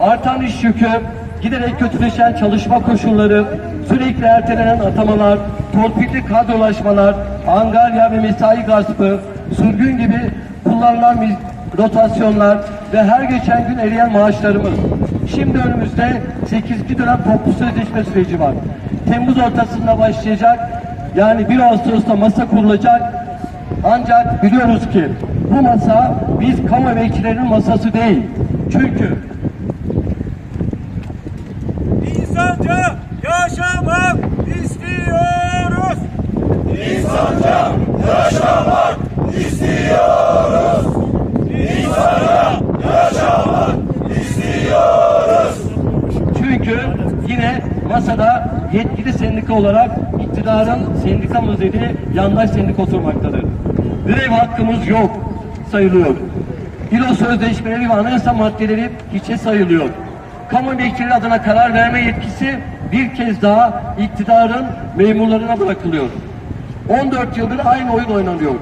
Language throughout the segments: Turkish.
artan iş yükü, giderek kötüleşen çalışma koşulları, sürekli ertelenen atamalar, torpilli kadrolaşmalar, angarya ve mesai gaspı, sürgün gibi kullanılan rotasyonlar ve her geçen gün eriyen maaşlarımız. Şimdi önümüzde 8. dönem toplu sözleşme süreci var. Temmuz ortasında başlayacak. Yani 1 Ağustos'ta masa kurulacak. Ancak biliyoruz ki bu masa biz kamu emekçilerinin masası değil. Çünkü İnsanca yaşamak istiyoruz. Çünkü yine masada yetkili sendika olarak iktidarın sendika muzeli yandaş sendika oturmaktadır. Grev hakkımız yok sayılıyor. İLO sözleşmeleri ve anayasa maddeleri hiçe sayılıyor. Kamu emekçileri adına karar verme yetkisi bir kez daha iktidarın memurlarına bırakılıyor. 14 yıldır aynı oyun oynanıyor.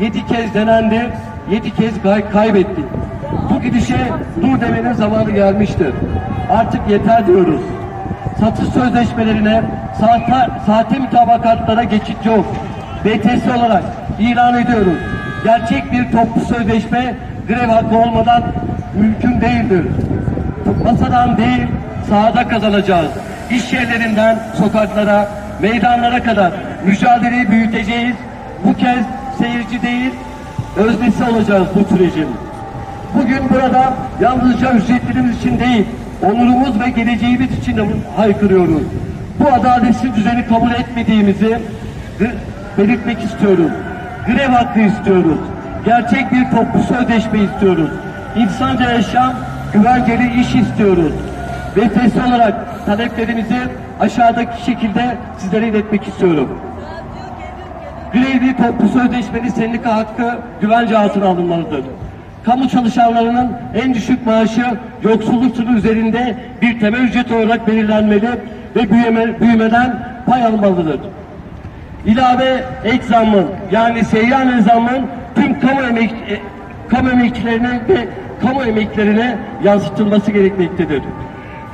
7 kez denendi, 7 kez kay- kaybettik. Bu gidişe dur demenin zamanı gelmiştir. Artık yeter diyoruz. Satış sözleşmelerine, sahte, sahte mütabakatlara geçit yok. BTS olarak ilan ediyoruz. Gerçek bir toplu sözleşme grev hakkı olmadan mümkün değildir. Masadan değil, sahada kazanacağız. İş yerlerinden sokaklara, meydanlara kadar mücadeleyi büyüteceğiz. Bu kez seyirci değil, öznesi olacağız bu sürecin. Bugün burada yalnızca ücretlerimiz için değil, onurumuz ve geleceğimiz için haykırıyoruz. Bu adaletsiz düzeni kabul etmediğimizi belirtmek istiyoruz. Grev hakkı istiyoruz. Gerçek bir toplu sözleşme istiyoruz. İnsanca yaşam, güvenceli iş istiyoruz. BTS olarak taleplerimizi aşağıdaki şekilde sizlere iletmek istiyorum. Grevli toplu sözleşmeli sendika hakkı güvence altına alınmalıdır. Kamu çalışanlarının en düşük maaşı yoksulluk sınırı üzerinde bir temel ücret olarak belirlenmeli ve büyüme, büyümeden pay almalıdır. İlave ek zammın yani seyyan zammın tüm kamu, emek, e, kamu emekçilerine ve kamu emeklerine yansıtılması gerekmektedir.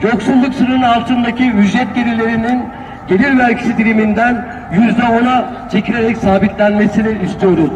Yoksulluk sınırının altındaki ücret gelirlerinin gelir vergisi diliminden yüzde ona çekilerek sabitlenmesini istiyoruz.